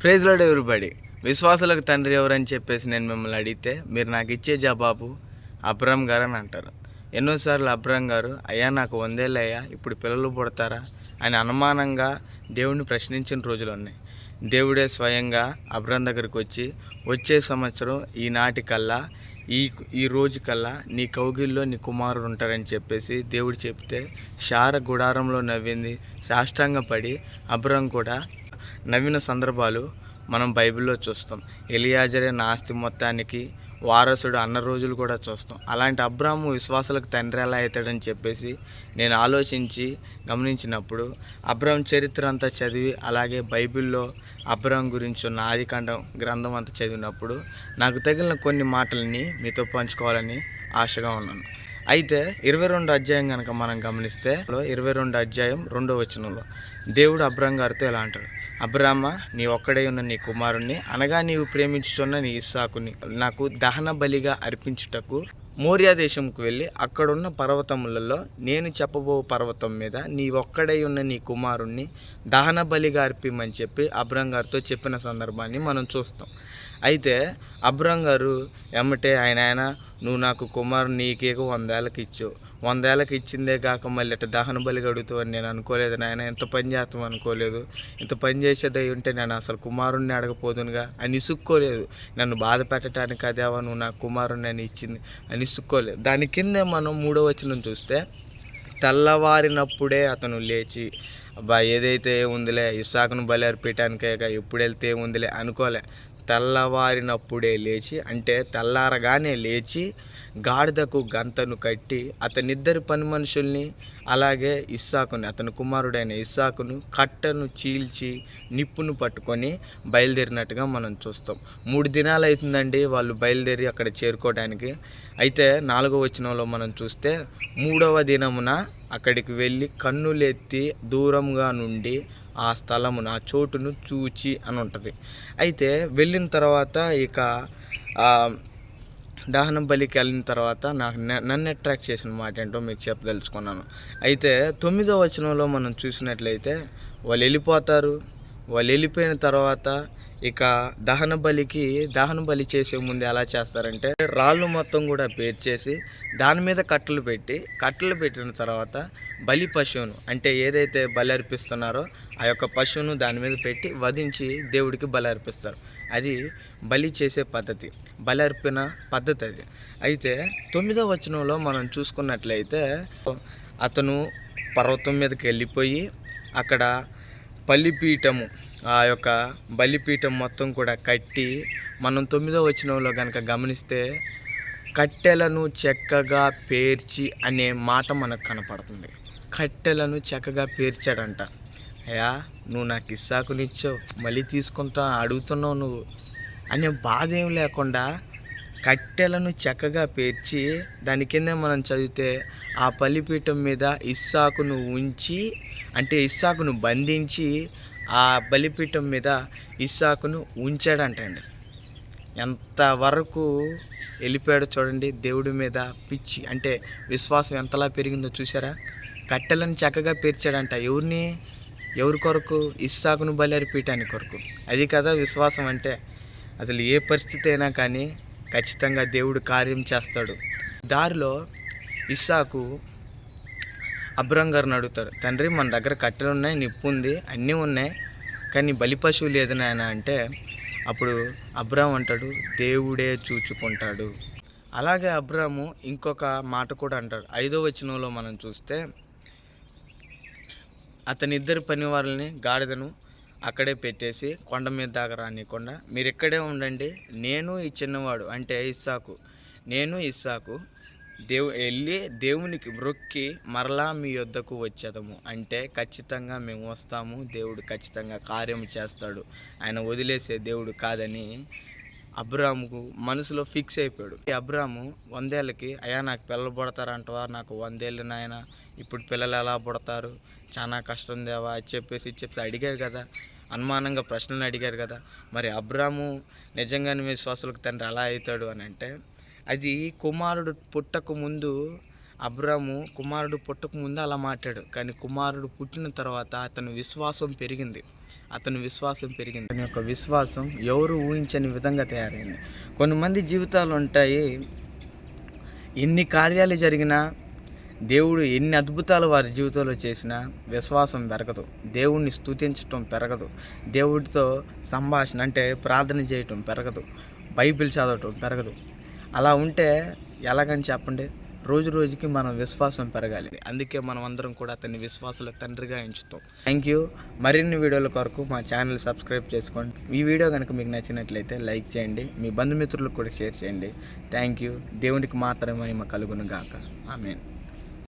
ప్రైజ్లాడ్ everybody విశ్వాసులకు తండ్రి ఎవరని చెప్పేసి నేను మిమ్మల్ని అడిగితే మీరు నాకు ఇచ్చే జవాబు అబ్రహం గారు అని అంటారు. ఎన్నోసార్లు అబ్రహం గారు అయ్యా నాకు వందేళ్ళయ్యా ఇప్పుడు పిల్లలు పుడతారా? అని అనుమానంగా దేవుడిని ప్రశ్నించిన రోజులు ఉన్నాయి. దేవుడే స్వయంగా అబ్రహం దగ్గరికి వచ్చి వచ్చే సంవత్సరం ఈనాటి కల్లా ఈ ఈ రోజు కల్లా నీ కౌగిల్లో నీ కుమారుడు ఉంటారని చెప్పేసి దేవుడు చెప్తే శార గుడారంలో నవ్వింది. సాష్టాంగపడి అబ్రహం కూడా నవ్విన సందర్భాలు మనం బైబిల్లో చూస్తాం. ఎలియాజరే నాస్తి మొత్తానికి వారసుడు అన్న రోజులు కూడా చూస్తాం. అలాంటి అబ్రాహ్ము విశ్వాసాలకు తండ్రి ఎలా అవుతాడని చెప్పేసి నేను ఆలోచించి గమనించినప్పుడు అబ్రాహం చరిత్ర అంతా చదివి అలాగే బైబిల్లో అబ్రాహం గురించి ఉన్న ఆదికాండం గ్రంథం అంతా చదివినప్పుడు నాకు తగిలిన కొన్ని మాటలని మీతో పంచుకోవాలని ఆశగా ఉన్నాను. అయితే ఇరవై రెండు అధ్యాయం కనుక మనం గమనిస్తే ఇరవై రెండు అధ్యాయం రెండో వచనంలో దేవుడు అబ్రాహం గారితో ఎలా అంటాడు? అబ్రామ నీ ఒక్కడే ఉన్న నీ కుమారుణ్ణి అనగా నీవు ప్రేమించుచున్న నీ ఇస్సాకుని నాకు దహన బలిగా అర్పించుటకు మోరియా దేశంకు వెళ్ళి అక్కడున్న పర్వతములలో నేను చెప్పబో పర్వతం మీద నీ ఒక్కడై ఉన్న నీ కుమారుణ్ణి దహన బలిగా అర్పిమని చెప్పి అబ్రాం గారితో చెప్పిన సందర్భాన్ని మనం చూస్తాం. అయితే అబ్రాం గారు ఎమ్మటే ఆయన ఆయన నువ్వు నాకు కుమారు నీకేక వందేళ్ళకి ఇచ్చావు. వందేళ్ళకి ఇచ్చిందే కాక మళ్ళీ ఇట్ట దహన బలి అడుగుతావని నేను అనుకోలేదు నాయన. ఎంత పని చేస్తాం అనుకోలేదు. ఇంత పని చేసేది ఉంటే నేను అసలు కుమారుణ్ణి అడగపోదునుగా అని ఇసుక్కోలేదు. నన్ను బాధ పెట్టడానికి అదేవా నువ్వు నా కుమారుణ్ణి అని ఇచ్చింది అని ఇసుక్కోలేదు. దాని కిందే మనం మూడో వచనం చూస్తే తెల్లవారినప్పుడే అతను లేచి అబ్బా ఏదైతే ఉందిలే ఇసాకును బలి అర్పించడానికే ఎప్పుడు వెళ్తే ఉందిలే అనుకోలే. తెల్లవారినప్పుడే లేచి అంటే తెల్లారగానే లేచి గాడిదకు గంతను కట్టి అతనిద్దరి పని మనుషుల్ని అలాగే ఇస్సాకుని అతని కుమారుడైన ఇస్సాకును కట్టను చీల్చి నిప్పును పట్టుకొని బయలుదేరినట్టుగా మనం చూస్తాం. మూడు దినాలు అవుతుందండి వాళ్ళు బయలుదేరి అక్కడ చేరుకోవడానికి. అయితే నాలుగో వచనంలో మనం చూస్తే మూడవ దినమున అక్కడికి వెళ్ళి కన్నులెత్తి దూరంగా నుండి ఆ స్థలమును ఆ చోటును చూచి అని ఉంటుంది. అయితే వెళ్ళిన తర్వాత ఇక దహనం బలికి వెళ్ళిన తర్వాత నాకు నన్ను అట్రాక్ట్ చేసిన మాట ఏంటో మీకు చెప్పదలుచుకున్నాను. అయితే తొమ్మిదో వచనంలో మనం చూసినట్లయితే వాళ్ళు వెళ్ళిపోతారు. వాళ్ళు వెళ్ళిపోయిన తర్వాత ఇక దహన బలికి దహన బలి చేసే ముందు ఎలా చేస్తారంటే రాళ్ళు మొత్తం కూడా పేర్చేసి దాని మీద కట్టలు పెట్టి కట్టలు పెట్టిన తర్వాత బలి పశువును అంటే ఏదైతే బలి అర్పిస్తున్నారో ఆ యొక్క పశువును దాని మీద పెట్టి వధించి దేవుడికి బలి అర్పిస్తారు. అది బలి చేసే పద్ధతి బలర్పిన పద్ధతి అది. అయితే తొమ్మిదో వచనంలో మనం చూసుకున్నట్లయితే అతను పర్వతం మీదకి వెళ్ళిపోయి అక్కడ బలిపీఠము ఆ యొక్క బలిపీఠం మొత్తం కూడా కట్టి మనం తొమ్మిదో వచనంలో కనుక గమనిస్తే కట్టెలను చెక్కగా పేర్చి అనే మాట మనకు కనపడుతుంది. కట్టెలను చెక్కగా పేర్చాడంట. అయ్యా నువ్వు నాకు ఇస్సాకునిచ్చావు మళ్ళీ తీసుకుంటా అడుగుతున్నావు నువ్వు అనే బాధ ఏం లేకుండా కట్టెలను చక్కగా పేర్చి దాని కింద మనం చదివితే ఆ బలిపీఠం మీద ఇస్సాకును ఉంచి అంటే ఇస్సాకును బంధించి ఆ బలిపీఠం మీద ఇస్సాకును ఉంచాడంటండి. ఎంతవరకు వెళ్ళిపోయాడో చూడండి దేవుడి మీద పిచ్చి అంటే విశ్వాసం ఎంతలా పెరిగిందో చూసారా కట్టెలను చక్కగా పేర్చాడంట. ఎవరిని? ఎవరి కొరకు? ఇస్సాకును బలి అర్పించటాని కొరకు. అది కదా విశ్వాసం అంటే. అసలు ఏ పరిస్థితి అయినా కానీ ఖచ్చితంగా దేవుడు కార్యం చేస్తాడు. దారిలో ఇస్సాకు అబ్రం గారిని అడుగుతారు. తండ్రి మన దగ్గర కట్టెలు ఉన్నాయి నిప్పు ఉంది అన్నీ ఉన్నాయి. కానీ బలి పశువు లేదు నాయన అంటే అప్పుడు అబ్రామ్ అంటాడు దేవుడే చూచుకుంటాడు. అలాగే అబ్రాము ఇంకొక మాట కూడా అంటాడు. ఐదో వచనంలో మనం చూస్తే అతని ఇద్దరు పని వాళ్ళని గాడిదను అక్కడే పెట్టేసి కొండ మీద దాకా రానికుండా మీరు ఇక్కడే ఉండండి నేను ఈ చిన్నవాడు అంటే ఇస్సాకు నేను ఇస్సాకు దేవు వెళ్ళి దేవునికి మొక్కి మరలా మీ యొద్దకు వచ్చేదము. అంటే ఖచ్చితంగా మేము వస్తాము దేవుడు ఖచ్చితంగా కార్యం చేస్తాడు ఆయన వదిలేసే దేవుడు కాదని అబ్రాముకు మనసులో ఫిక్స్ అయిపోయాడు. ఈ అబ్రాము వందేళ్ళకి అయ్యా నాకు పిల్లలు పుడతారంటవా నాకు వందేళ్ళు నాయన ఇప్పుడు పిల్లలు ఎలా పుడతారు? చాలా కష్టం దేవా అని చెప్పేసి చెప్పి అడిగారు కదా. అనుమానంగా ప్రశ్నలు అడిగారు కదా. మరి అబ్రాము నిజంగానే విశ్వాసులకు తండ్రి ఎలా అవుతాడు అని అంటే అది కుమారుడు పుట్టక ముందు అబ్రాము కుమారుడు పుట్టక ముందు అలా మాట్లాడు కానీ కుమారుడు పుట్టిన తర్వాత అతను విశ్వాసం పెరిగింది. అతని విశ్వాసం పెరిగింది. అతని యొక్క విశ్వాసం ఎవరు ఊహించని విధంగా తయారైంది. కొంతమంది జీవితాలు ఉంటాయి ఎన్ని కార్యాలు జరిగినా దేవుడు ఎన్ని అద్భుతాలు వారి జీవితంలో చేసినా విశ్వాసం పెరగదు. దేవుణ్ణి స్తుతించటం పెరగదు. దేవుడితో సంభాషణ అంటే ప్రార్థన చేయటం పెరగదు. బైబిల్ చదవటం పెరగదు. అలా ఉంటే ఎలాగని చెప్పండి? రోజు రోజుకి మనం విశ్వాసం పెరగాలి. అందుకే మనం అందరం కూడా అతన్ని విశ్వాసుల తండ్రిగా ఎంచుతాం. థ్యాంక్ యూ మరిన్ని వీడియోల కొరకు మా ఛానల్ సబ్స్క్రైబ్ చేసుకోండి. ఈ వీడియో కనుక మీకు నచ్చినట్లయితే లైక్ చేయండి. మీ బంధుమిత్రులకు కూడా షేర్ చేయండి. థ్యాంక్ యూ దేవునికి మాత్రమే మహిమ కలుగును గాక. ఆమెను